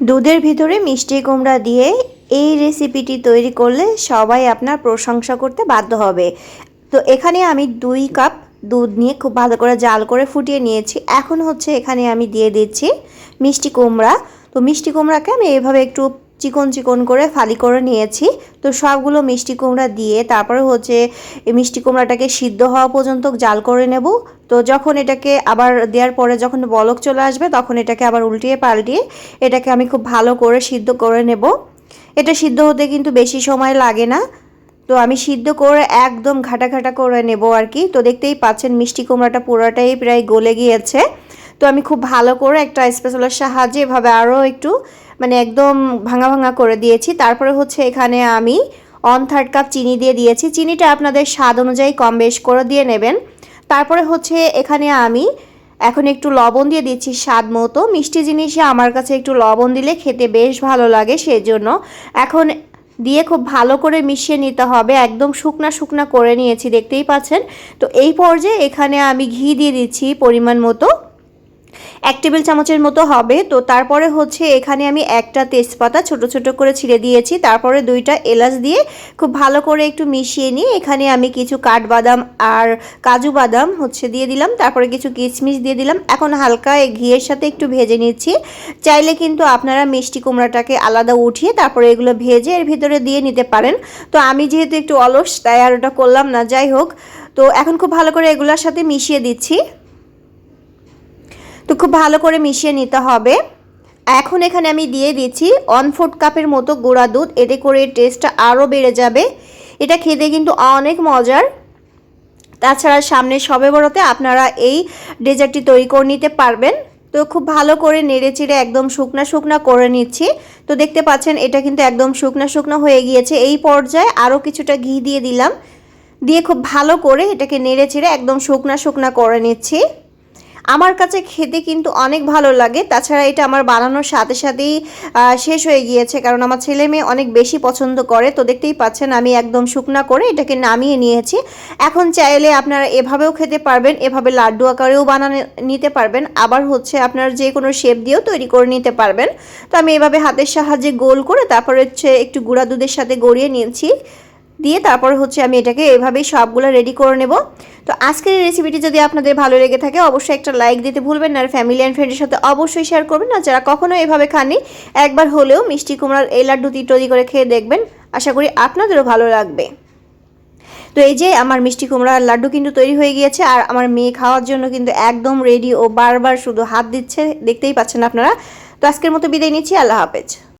দুধের ভিতরে মিষ্টি কুমড়া দিয়ে এই রেসিপিটি তৈরি করলে সবাই আপনার প্রশংসা করতে বাধ্য হবে। তো এখানে আমি দুই কাপ দুধ নিয়ে খুব ভালো করে জাল করে ফুটিয়ে নিয়েছি। এখন হচ্ছে এখানে আমি দিয়ে দিচ্ছি মিষ্টি কুমড়া। তো মিষ্টি কুমড়াকে আমি এভাবে একটু চিকন চিকন করে ফালি করে নিয়েছি। তো সবগুলো মিষ্টি কুমড়া দিয়ে তারপরে হচ্ছে মিষ্টি কুমড়াটাকে সিদ্ধ হওয়া পর্যন্ত জাল করে নেব। তো যখন এটাকে আবার দেওয়ার পরে যখন বলক চলে আসবে, তখন এটাকে আবার উল্টিয়ে পাল্টিয়ে এটাকে আমি খুব ভালো করে সিদ্ধ করে নেব। এটা সিদ্ধ হতে কিন্তু বেশি সময় লাগে না। তো আমি সিদ্ধ করে একদম ঘাটা ঘাটা করে নেব আর কি। তো দেখতেই পাচ্ছেন মিষ্টি কুমড়াটা পুরোটাই প্রায় গলে গিয়েছে। তো আমি খুব ভালো করে একটা স্পেশালের সাহায্যে এভাবে আরও একটু মানে একদম ভাঙা ভাঙা করে দিয়েছি। তারপরে হচ্ছে এখানে আমি অন থার্ড কাপ চিনি দিয়ে দিয়েছি। চিনিটা আপনাদের স্বাদ অনুযায়ী কম বেশ করে দিয়ে নেবেন। তারপরে হচ্ছে এখানে আমি এখন একটু লবণ দিয়ে দিচ্ছি স্বাদ মতো। মিষ্টি জিনিসে আমার কাছে একটু লবণ দিলে খেতে বেশ ভালো লাগে সেজন্য। এখন দিয়ে খুব ভালো করে মিশিয়ে নিতে হবে। একদম শুকনা শুকনা করে নিয়েছি, দেখতেই পাচ্ছেন? তো এই পর্যায়ে এখানে আমি ঘি দিয়ে দিচ্ছি পরিমাণ মতো। এক টেবিল চামচের মতো হবে। তো তারপরে হচ্ছে এখানে আমি একটা তেজপাতা ছোট ছোট করে ছিঁড়ে দিয়েছি। তারপরে দুইটা এলাচ দিয়ে খুব ভালো করে একটু মিশিয়ে নিয়ে এখানে আমি কিছু কাঠবাদাম আর কাজু বাদাম হচ্ছে দিয়ে দিলাম। তারপরে কিছু কিশমিশ দিয়ে দিলাম। এখন হালকা ঘিয়ের সাথে একটু ভেজে নিচ্ছি। চাইলে কিন্তু আপনারা মিষ্টি কুমড়াটাকে আলাদা উঠিয়ে তারপরে এগুলো ভেজে এর ভিতরে দিয়ে নিতে পারেন। তো আমি যেহেতু একটু অলস, তাই আর ওটা করলাম না। যাই হোক, তো এখন খুব ভালো করে এগুলোর সাথে মিশিয়ে দিচ্ছি। তো খুব ভালো করে মিশিয়ে নিতে হবে। এখন এখানে আমি দিয়ে দিচ্ছি ওয়ান ফোর্থ কাপের মতো গুঁড়া দুধ। এতে করে টেস্টটা আরও বেড়ে যাবে। এটা খেতে কিন্তু অনেক মজার। তাছাড়া সামনে সবে বড়তে আপনারা এই ডেজার্টটি তৈরি করে নিতে পারবেন। তো খুব ভালো করে নেড়ে চেড়ে একদম শুকনা শুকনা করে নিচ্ছি। তো দেখতে পাচ্ছেন, এটা কিন্তু একদম শুকনা শুকনো হয়ে গিয়েছে। এই পর্যায়ে আরও কিছুটা ঘি দিয়ে দিলাম। দিয়ে খুব ভালো করে এটাকে নেড়ে চেড়ে একদম শুকনা শুকনা করে নিচ্ছি। আমার কাছে খেতে কিন্তু অনেক ভালো লাগে। তাছাড়া এটা আমার বানানোর সাথে সাথেই শেষ হয়ে গিয়েছে কারণ আমার ছেলে মেয়ে অনেক বেশি পছন্দ করে। তো দেখতেই পাচ্ছেন আমি একদম শুকনা করে এটাকে নামিয়ে নিয়েছি। এখন চাইলে আপনারা এভাবেও খেতে পারবেন, এভাবে লাড্ডু আকারেও বানানো, নিতে পারবেন। আবার হচ্ছে আপনার যে কোনো শেপ দিয়েও তৈরি করে নিতে পারবেন। তো আমি এভাবে হাতের সাহায্যে গোল করে তারপরে হচ্ছে একটু গুঁড়া দুধের সাথে গড়িয়ে নিয়েছি। দিয়ে তারপর হচ্ছে আমি এটাকে এভাবেই সবগুলো রেডি করে নেব। তো আজকের এই রেসিপিটি যদি আপনাদের ভালো লেগে থাকে, অবশ্যই একটা লাইক দিতে ভুলবেন না। আর ফ্যামিলি অ্যান্ড ফ্রেন্ডের সাথে অবশ্যই শেয়ার করবেন। না যারা কখনো এভাবে খাননি, একবার হলেও মিষ্টি কুমড়ার এই লাড্ডুটি তৈরি করে খেয়ে দেখবেন। আশা করি আপনাদেরও ভালো লাগবে। তো এই যে আমার মিষ্টি কুমড়ার লাড্ডু কিন্তু তৈরি হয়ে গিয়েছে। আর আমার মেয়ে খাওয়ার জন্য কিন্তু একদম রেডি ও বারবার শুধু হাত দিচ্ছে। দেখতেই পাচ্ছেন আপনারা। তো আজকের মতো বিদায় নিচ্ছি। আল্লাহ হাফেজ।